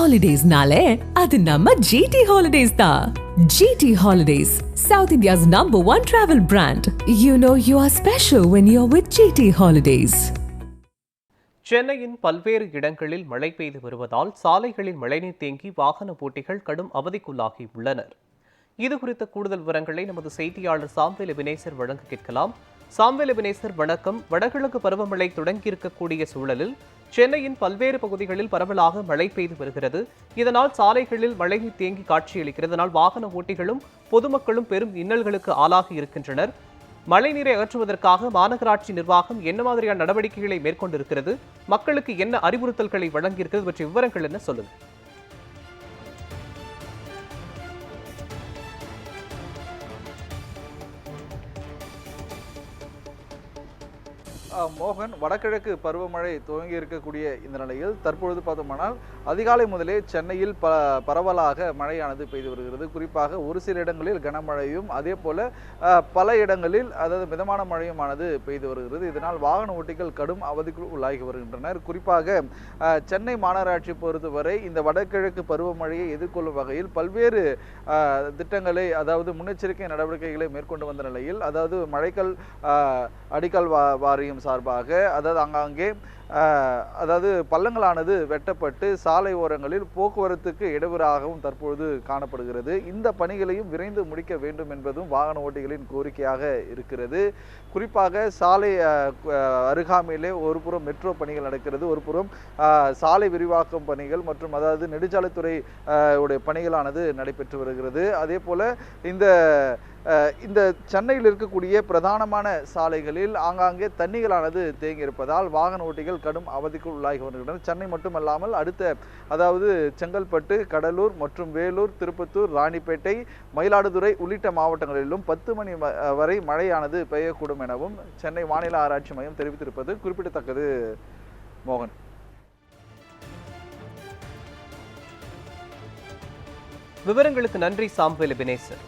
ஹாலிடேஸ்னாலே அது நம்ம ஜிடி ஹாலிடேஸ் தான் GT holidays south India's number one travel brand you know you are special when you are with GT holidays சென்னையின் பல்வேறு இடங்களில் மழை பெய்து வருவதால் சாலைகளில் மழைநீர் தேங்கி வாகன போட்டிகள் கடும் அவதிக்குள்ளாகி உள்ளனர். இது குறித்த கூடுதல் விவரங்களை நமது செய்தியாளர் சாம்வேல் வினேசர் வழங்க கேட்கலாம். சாம்வேல் வினேசர் வணக்கம். வடகிழக்கு பருவமழை தொடங்கியிருக்கக்கூடிய சூழலில் சென்னையின் பல்வேறு பகுதிகளில் பரவலாக மழை பெய்து வருகிறது. இதனால் சாலைகளில் மழைநீர் தேங்கி காட்சியளிக்கிறது. இதனால் வாகன ஓட்டிகளும் பொதுமக்களும் பெரும் இன்னல்களுக்கு ஆளாகி இருக்கின்றனர். மழைநீரை அகற்றுவதற்காக மாநகராட்சி நிர்வாகம் என்ன மாதிரியான நடவடிக்கைகளை மேற்கொண்டிருக்கிறது? மக்களுக்கு என்ன அறிவுறுத்தல்களை வழங்கியிருக்கிறது பற்றிய விவரங்கள் என்ன சொல்லுங்க மோகன் வடகிழக்கு பருவமழை துவங்கி இருக்கக்கூடிய இந்த நிலையில் தற்பொழுது பார்த்தோமானால் அதிகாலை முதலே சென்னையில் ப பரவலாக மழையானது பெய்து வருகிறது. குறிப்பாக ஒரு சில இடங்களில் கனமழையும் அதே போல பல இடங்களில் அதாவது மிதமான மழையுமானது பெய்து வருகிறது. இதனால் வாகன ஓட்டிகள் கடும் அவதிக்கு உள்ளாகி வருகின்றனர். குறிப்பாக சென்னை மாநகராட்சி பொறுத்தவரை இந்த வடகிழக்கு பருவமழையை எதிர்கொள்ளும் வகையில் பல்வேறு திட்டங்களை அதாவது முன்னெச்சரிக்கை நடவடிக்கைகளை மேற்கொண்டு வந்த நிலையில் அதாவது மழைக்கல் அடிக்கல் வா வாரியம் சார்பாக அதாவது அங்கங்கே அதாவது பள்ளங்களானது வெட்டப்பட்டு சாலை ஓரங்களில் போக்குவரத்துக்கு இடையூறாகவும் தற்பொழுது காணப்படுகிறது. இந்த பணிகளையும் விரைந்து முடிக்க வேண்டும் என்பதும் வாகன ஓட்டிகளின் கோரிக்கையாக இருக்கிறது. குறிப்பாக சாலை அருகாமையிலே ஒரு புறம் மெட்ரோ பணிகள் நடக்கிறது. ஒரு புறம் சாலை விரிவாக்கம் பணிகள் மற்றும் அதாவது நெடுஞ்சாலைத்துறை உடைய பணிகளானது நடைபெற்று வருகிறது. அதே போல் இந்த இந்த சென்னையில் இருக்கக்கூடிய பிரதானமான சாலைகளில் ஆங்காங்கே தண்ணிகளானது தேங்கியிருப்பதால் வாகன ஓட்டிகள் கடும் அவதிக்கு உள்ளாகி வருகின்றனர் சென்னை மட்டுமல்லாமல் அடுத்த அதாவது செங்கல்பட்டு கடலூர் மற்றும் வேலூர் திருப்பத்தூர் ராணிப்பேட்டை மயிலாடுதுறை உள்ளிட்ட மாவட்டங்களிலும் பத்து மணி வரை மழையானது பெய்யக்கூடும் எனவும் சென்னை வானிலை ஆராய்ச்சி மையம் தெரிவித்திருப்பது குறிப்பிடத்தக்கது மோகன். விவரங்களுக்கு நன்றி சாம்வேல் எபினேசர்